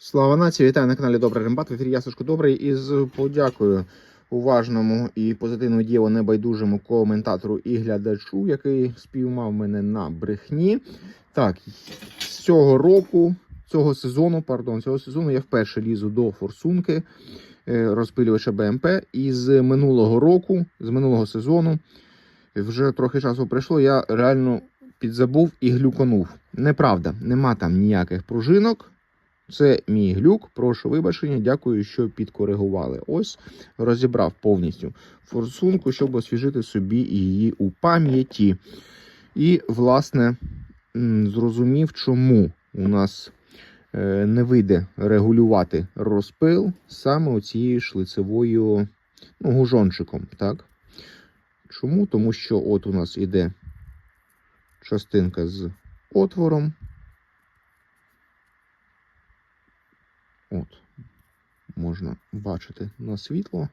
Слава нації, вітаю на каналі Добрий Рембат. В ефірі я Сашко Добрий і з подякою уважному і позитивному дієву небайдужому коментатору і глядачу, який спіймав мене на брехні. Так, цього року, цього сезону, пардон, цього сезону я вперше лізу до форсунки е, розпилювача БМП. І з минулого року, з минулого сезону, вже трохи часу пройшло, я реально підзабув і глюконув. Неправда, нема там ніяких пружинок. Це мій глюк. Прошу вибачення. Дякую, що підкоригували. Ось розібрав повністю форсунку, щоб освіжити собі її у пам'яті. І, власне, зрозумів, чому у нас е, не вийде регулювати розпил саме оцією шлицевою ну, гужончиком. Так? Чому? Тому що от у нас іде частинка з отвором. От, можна бачити на світло.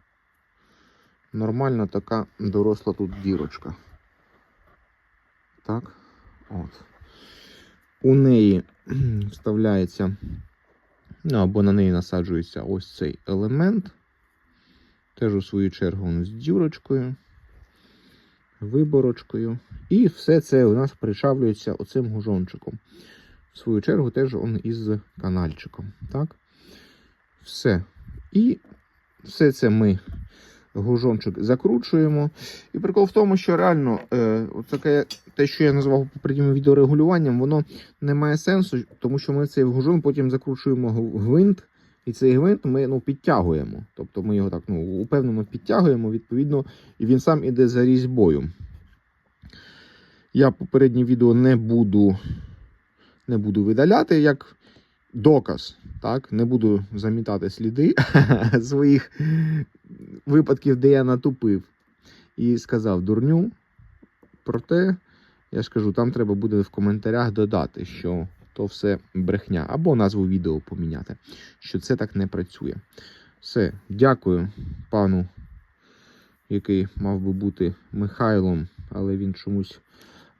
Нормальна така доросла тут дірочка. Так, от. У неї вставляється, ну, або на неї насаджується ось цей елемент. Теж у свою чергу з дірочкою, виборочкою. І все це у нас причавлюється оцим гужончиком. В свою чергу теж он із канальчиком. Так? Все. І все це ми гужончик закручуємо. І прикол в тому, що реально е, таке, те, що я назвав у попередньому відео регулюванням, воно не має сенсу, тому що ми цей гужон потім закручуємо гвинт, і цей гвинт ми ну, підтягуємо. Тобто ми його так ну, упевнено підтягуємо, відповідно, і він сам іде за різьбою. Я попереднє відео не буду, не буду видаляти як доказ. Так, не буду замітати сліди своїх випадків, де я натупив і сказав дурню. Проте, я ж кажу, там треба буде в коментарях додати, що то все брехня, або назву відео поміняти, що це так не працює. Все, дякую пану, який мав би бути Михайлом, але він чомусь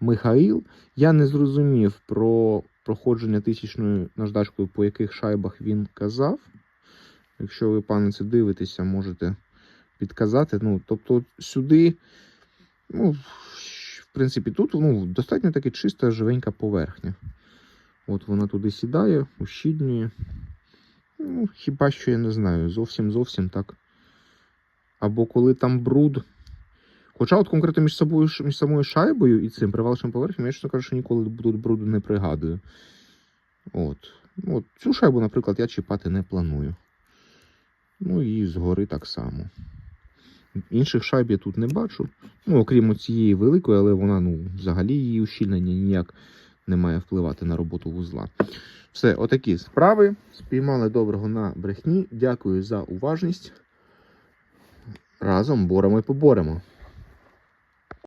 Михаїл. Я не зрозумів про проходження тисячною наждачкою, по яких шайбах він казав. Якщо ви, пане, це дивитеся, можете підказати. Ну, тобто сюди, ну, в принципі, тут ну, достатньо таки чиста, живенька поверхня. От вона туди сідає, ущільнює. Ну, хіба що я не знаю, зовсім зовсім так. Або коли там бруд. Хоча от конкретно між собою між самою шайбою і цим привалочним поверхнем, я чесно кажу, що ніколи тут бруду не пригадую. От. Ну, От. Цю шайбу, наприклад, я чіпати не планую. Ну і згори так само. Інших шайб я тут не бачу. Ну, окрім цієї великої, але вона, ну, взагалі її ущільнення ніяк не має впливати на роботу вузла. Все, отакі справи. Спіймали доброго на брехні. Дякую за уважність. Разом боремо і поборемо.